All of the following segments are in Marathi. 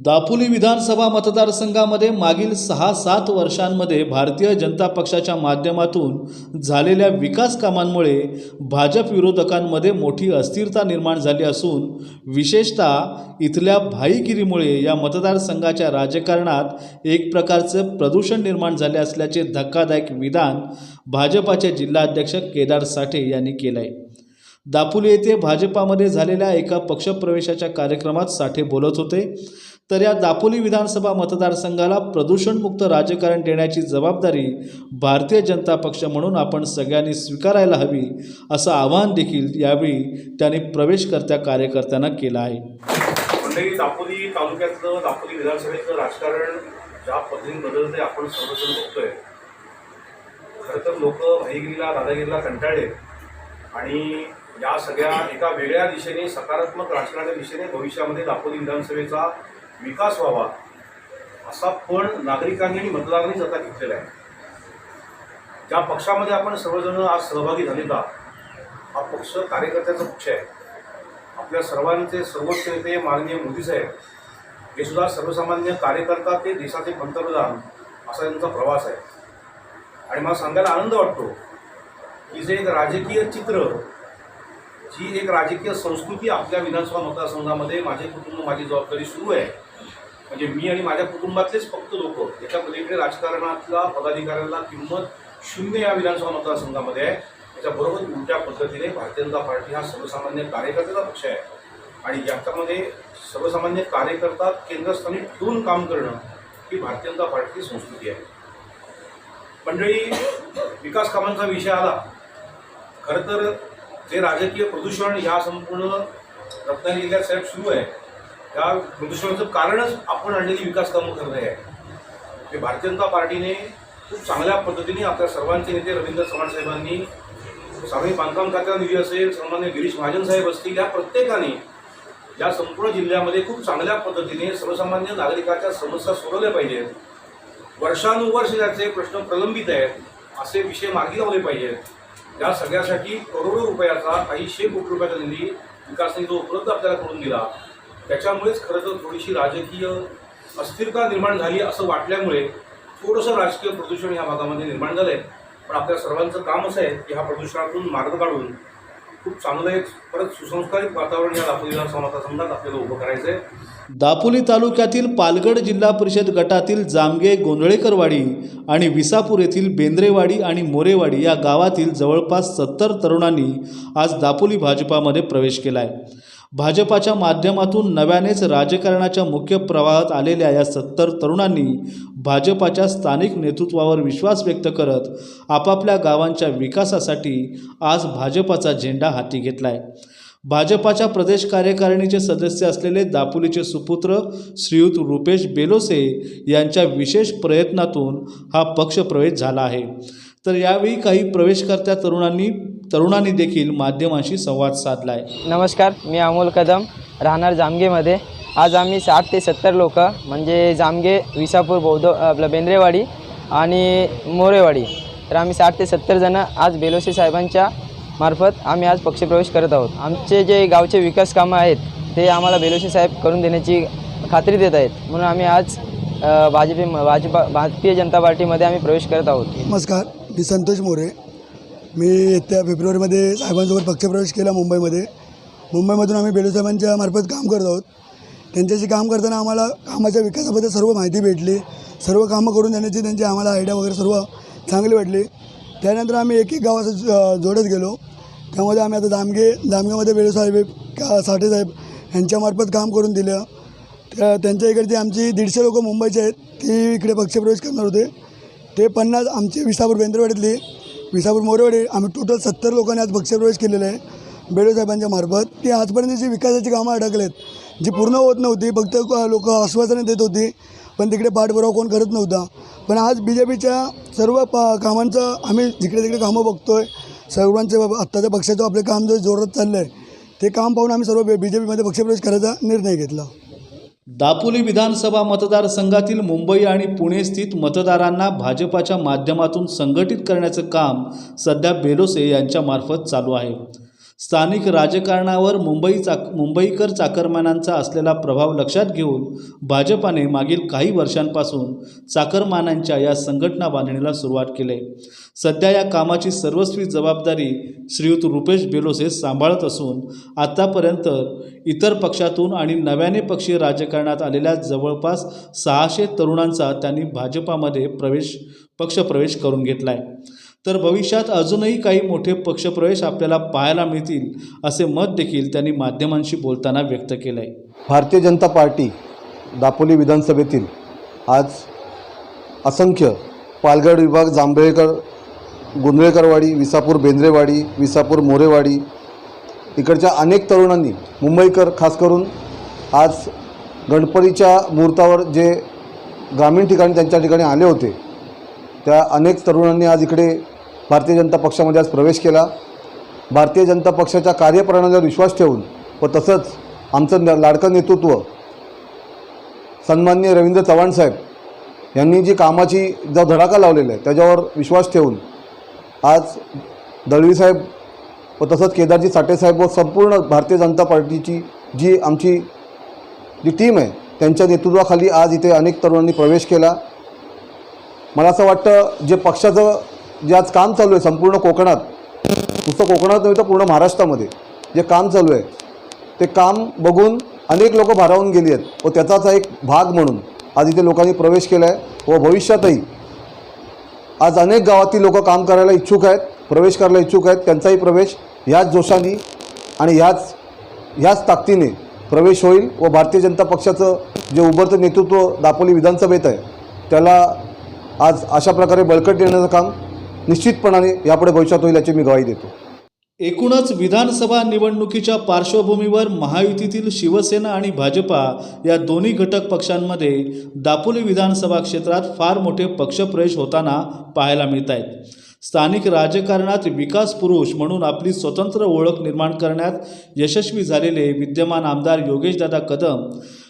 दापोली विधानसभा मतदारसंघामध्ये मागील सहा सात वर्षांमध्ये भारतीय जनता पक्षाच्या माध्यमातून झालेल्या विकास कामांमुळे भाजप विरोधकांमध्ये मोठी अस्थिरता निर्माण झाली असून विशेषतः इथल्या भाईगिरीमुळे या मतदारसंघाच्या राजकारणात एक प्रकारचं प्रदूषण निर्माण झाले असल्याचे धक्कादायक विधान भाजपाचे जिल्हाध्यक्ष केदार साठे यांनी केलं आहे दापोली येथे भाजपामध्ये झालेल्या एका पक्षप्रवेशाच्या कार्यक्रमात साठे बोलत होते. तर या दापोली विधानसभा मतदारसंघाला प्रदूषणमुक्त राजकारण देण्याची जबाबदारी भारतीय जनता पक्ष म्हणून आपण सगळ्यांनी स्वीकारायला हवी असं आवाहन देखील यावेळी त्यांनी प्रवेशकर्त्या कार्यकर्त्यांना केलं आहे. मंडळी दापोली तालुक्यातलं दापोली विधानसभेचं राजकारण ज्या पद्धतीने बदलते आपण सर्वजण बघतोय. खरं तर लोक भाईगिरीला दादागिरीला कंटाळले. आणि या सगळ्या एका वेगळ्या दिशेने सकारात्मक राजकारणाच्या दिशेने भविष्यामध्ये दापोली विधानसभेचा विकास व्हावा असा पण नागरिकांनी आणि मतदारांनीच आता घेतलेला आहे. ज्या पक्षामध्ये आपण सर्वजण आज सहभागी झाले का हा पक्ष कार्यकर्त्याचा पक्ष आहे. आपल्या सर्वांचे सर्वोच्च नेते माननीय मोदी साहेब हे सुद्धा सर्वसामान्य कार्यकर्ता ते देशाचे पंतप्रधान असा त्यांचा प्रवास आहे. आणि मला सांगायला आनंद वाटतो की जे एक राजकीय चित्र जी एक राजकीय संस्कृती आपल्या विधानसभा मतदारसंघामध्ये माझे कुटुंब माझी जबाबदारी सुरू आहे. म्हणजे मी आणि माझ्या कुटुंबातलेच फक्त लोक याच्या पलीकडे राजकारणातला पदाधिकाऱ्यांना किंमत शून्य या विधानसभा मतदारसंघामध्ये आहे. त्याच्याबरोबर उलट्या पद्धतीने भारतीय जनता पार्टी हा सर्वसामान्य कार्यकर्त्याचा पक्ष आहे. आणि याच्यामध्ये सर्वसामान्य कार्यकर्ता केंद्रस्थानी ठेवून काम करणं ही भारतीय जनता पार्टीची संस्कृती आहे. मंडळी विकास कामांचा विषय आला. खरं तर जे राजकीय प्रदूषण ह्या संपूर्ण रत्नागिरी जिल्ह्यात साहेब सुरू आहे. या प्रदूषणाचं कारणच आपण आणलेली विकास कामं करणे आहे. हे भारतीय जनता पार्टीने खूप चांगल्या पद्धतीने आपल्या सर्वांचे नेते रवींद्र चव्हाण साहेबांनी सार्वजनिक बांधकाम खात्याचा निधी असेल सन्मान्य गिरीश महाजन साहेब असतील या प्रत्येकाने या संपूर्ण जिल्ह्यामध्ये खूप चांगल्या पद्धतीने सर्वसामान्य नागरिकाच्या समस्या सोडवल्या पाहिजेत. वर्षानुवर्ष त्याचे प्रश्न प्रलंबित आहेत असे विषय मार्गी लावले पाहिजेत. या सगळ्यासाठी करोडो रुपयाचा काही शे कोटी रुपयाचा निधी विकास निधी जो उपलब्ध आपल्याला करून दिला. त्याच्यामुळेच खरं तर थोडीशी राजकीय अस्थिरता निर्माण झाली असं वाटल्यामुळे थोडंसं राजकीय प्रदूषण या भागामध्ये निर्माण झालं आहे पण आपल्या सर्वांचं काम असं आहे की ह्या प्रदूषणातून मार्ग काढून खूप चांगलं एक परत सुसंस्कारित वातावरण या दापोली विधानसभा मतदारसंघात आपल्याला उभं करायचं आहे दापोली तालुक्यातील पालगड जिल्हा परिषद गटातील जामगे गोंधळेकरवाडी आणि विसापूर येथील बेंद्रेवाडी आणि मोरेवाडी या गावातील जवळपास सत्तर तरुणांनी आज दापोली भाजपामध्ये प्रवेश केला आहे भाजपाच्या माध्यमातून नव्यानेच राजकारणाच्या मुख्य प्रवाहात आलेल्या या सत्तर तरुणांनी भाजपाच्या स्थानिक नेतृत्वावर विश्वास व्यक्त करत आपापल्या गावांच्या विकासासाठी आज भाजपाचा झेंडा हाती घेतला आहे भाजपाच्या प्रदेश कार्यकारिणीचे सदस्य असलेले दापोलीचे सुपुत्र श्रीयुत रुपेश बेलोसे यांच्या विशेष प्रयत्नातून हा पक्षप्रवेश झाला आहे. तर यावेळी काही प्रवेशकर्त्या तरुणांनी तरुणांनी देखील माध्यमांशी संवाद साधला आहे नमस्कार मी अमोल कदम राहणार जामगेमध्ये. आज आम्ही साठ ते सत्तर लोक म्हणजे जामगे विसापूर बौद्ध आपलं बेंद्रेवाडी आणि मोरेवाडी. तर आम्ही साठ ते सत्तर जणं आज बेलोसे साहेबांच्या मार्फत आम्ही आज पक्षप्रवेश करत आहोत. आमचे जे गावचे विकास कामं आहेत ते आम्हाला बेलोसे साहेब करून देण्याची खात्री देत आहेत. म्हणून आम्ही आज भाजपे भाजपा भारतीय जनता पार्टीमध्ये आम्ही प्रवेश करत आहोत. नमस्कार. मी संतोष मोरे. मी येत्या फेब्रुवारीमध्ये साहेबांसोबत पक्षप्रवेश केला मुंबईमध्ये. मुंबईमधून आम्ही बेडूसाहेबांच्या मार्फत काम करत आहोत. त्यांच्याशी काम करताना आम्हाला कामाच्या विकासाबद्दल सर्व माहिती भेटली. सर्व कामं करून देण्याची त्यांची आम्हाला आयडिया वगैरे सर्व चांगली वाटली. त्यानंतर आम्ही एक एक गावाचं जोडत गेलो. त्यामध्ये आम्ही आता दामगे दामगेमध्ये बेडूसाहेब का साठेसाहेब यांच्यामार्फत काम करून दिलं. त्या त्यांच्या इकडची आमची दीडशे लोकं मुंबईचे आहेत ती इकडे पक्षप्रवेश करणार होते. ते पन्नास आमचे विसापूर बेंद्रवाडीतले विसापूर मोरेवाडी आम्ही टोटल सत्तर लोकांनी आज पक्षप्रवेश केलेला आहे बेडे साहेबांच्या मार्फत. ती आजपर्यंत जी विकासाची कामं अडकलेत जी पूर्ण होत नव्हती फक्त लोक आश्वासनं देत होती पण तिकडे पाठपुरावा कोण करत नव्हता. पण आज बी जे पीच्या सर्व प कामांचं आम्ही जिकडे तिकडे कामं बघतो आहे सर्वांचे आत्ताच्या पक्षाचं आपलं काम जो जोरात चाललं आहे ते काम पाहून आम्ही सर्व बी जे पीमध्ये पक्षप्रवेश करायचा निर्णय घेतला. दापोली विधानसभा मतदारसंघातील मुंबई आणि पुणे स्थित मतदारांना भाजपाच्या माध्यमातून संघटित करण्याचं काम सध्या बेलोसे यांच्यामार्फत चालू आहे. स्थानिक राजकारणावर मुंबई चाक मुंबईकर चाकरमानांचा असलेला प्रभाव लक्षात घेऊन भाजपाने मागील काही वर्षांपासून चाकरमानांच्या या संघटना बांधणीला सुरुवात केली. आहे सध्या या कामाची सर्वस्वी जबाबदारी श्रीयुत रुपेश बेलोसे सांभाळत असून आतापर्यंत इतर पक्षातून आणि नव्याने पक्षीय राजकारणात आलेल्या जवळपास सहाशे तरुणांचा त्यांनी भाजपामध्ये प्रवेश पक्षप्रवेश करून घेतला आहे तर भविष्यात अजूनही काही मोठे पक्षप्रवेश आपल्याला पाहायला मिळतील असे मत देखील त्यांनी माध्यमांशी बोलताना व्यक्त केलं आहे भारतीय जनता पार्टी दापोली विधानसभेतील आज असंख्य पालघर विभाग जांभेळकर गुंदळेकरवाडी विसापूर बेंद्रेवाडी विसापूर मोरेवाडी इकडच्या अनेक तरुणांनी मुंबईकर खास करून आज गणपतीच्या मुहूर्तावर जे ग्रामीण ठिकाणी त्यांच्या ठिकाणी आले होते त्या अनेक तरुणांनी आज इकडे भारतीय जनता पक्षामध्ये आज प्रवेश केला. भारतीय जनता पक्षाच्या कार्यप्रणालीवर विश्वास ठेवून व तसंच आमचं न लाडकं नेतृत्व सन्माननीय रवींद्र चव्हाण साहेब यांनी जी कामाची जो धडाका लावलेला आहे त्याच्यावर विश्वास ठेवून आज दळवी साहेब व तसंच केदारजी साठेसाहेब व संपूर्ण भारतीय जनता पार्टीची जी आमची जी टीम आहे त्यांच्या नेतृत्वाखाली आज इथे अनेक तरुणांनी प्रवेश केला. मला असं वाटतं जे पक्षाचं जे आज काम चालू आहे संपूर्ण कोकणात नुसतं कोकणात नव्हे तर पूर्ण महाराष्ट्रामध्ये जे काम चालू आहे ते काम बघून अनेक लोक भारावून गेली आहेत. व त्याचाच एक भाग म्हणून आज इथे लोकांनी प्रवेश केला आहे व भविष्यातही आज अनेक गावातील लोक काम करायला इच्छुक आहेत प्रवेश करायला इच्छुक आहेत. त्यांचाही प्रवेश ह्याच जोशाने आणि ह्याच ह्याच ताकदीने प्रवेश होईल व भारतीय जनता पक्षाचं जे उभरतं नेतृत्व दापोली विधानसभेत आहे त्याला आज अशा प्रकारे बळकट देण्याचं काम निश्चितपणाने यापुढे भविष्यात होईल याची मी ग्वाही देतो. एकूणच विधानसभा निवडणुकीच्या पार्श्वभूमीवर महायुतीतील शिवसेना आणि भाजपा या दोन्ही घटक पक्षांमध्ये दापोली विधानसभा क्षेत्रात फार मोठे पक्षप्रवेश होताना पाहायला मिळत आहेत स्थानिक राजकारणात विकास पुरुष म्हणून आपली स्वतंत्र ओळख निर्माण करण्यात यशस्वी झालेले विद्यमान आमदार योगेशदादा कदम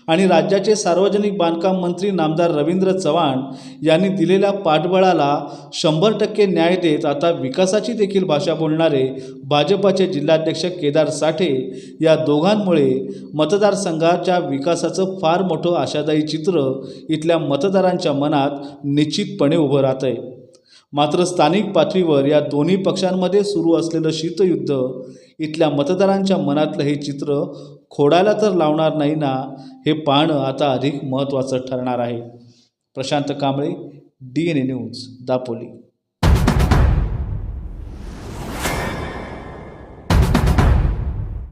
आणि राज्याचे सार्वजनिक बांधकाम मंत्री नामदार रवींद्र चव्हाण यांनी दिलेल्या पाठबळाला शंभर टक्के न्याय देत आता विकासाची देखील भाषा बोलणारे भाजपाचे जिल्हाध्यक्ष केदार साठे या दोघांमुळे मतदारसंघाच्या विकासाचं फार मोठं आशादायी चित्र इथल्या मतदारांच्या मनात निश्चितपणे उभं राहतं आहे मात्र स्थानिक पातळीवर या दोन्ही पक्षांमध्ये सुरू असलेलं शीतयुद्ध इथल्या मतदारांच्या मनातलं हे चित्र खोडायला तर लावणार नाही ना हे पाहणं आता अधिक महत्त्वाचं ठरणार आहे. Prashant Kamble D N A news Dapoli.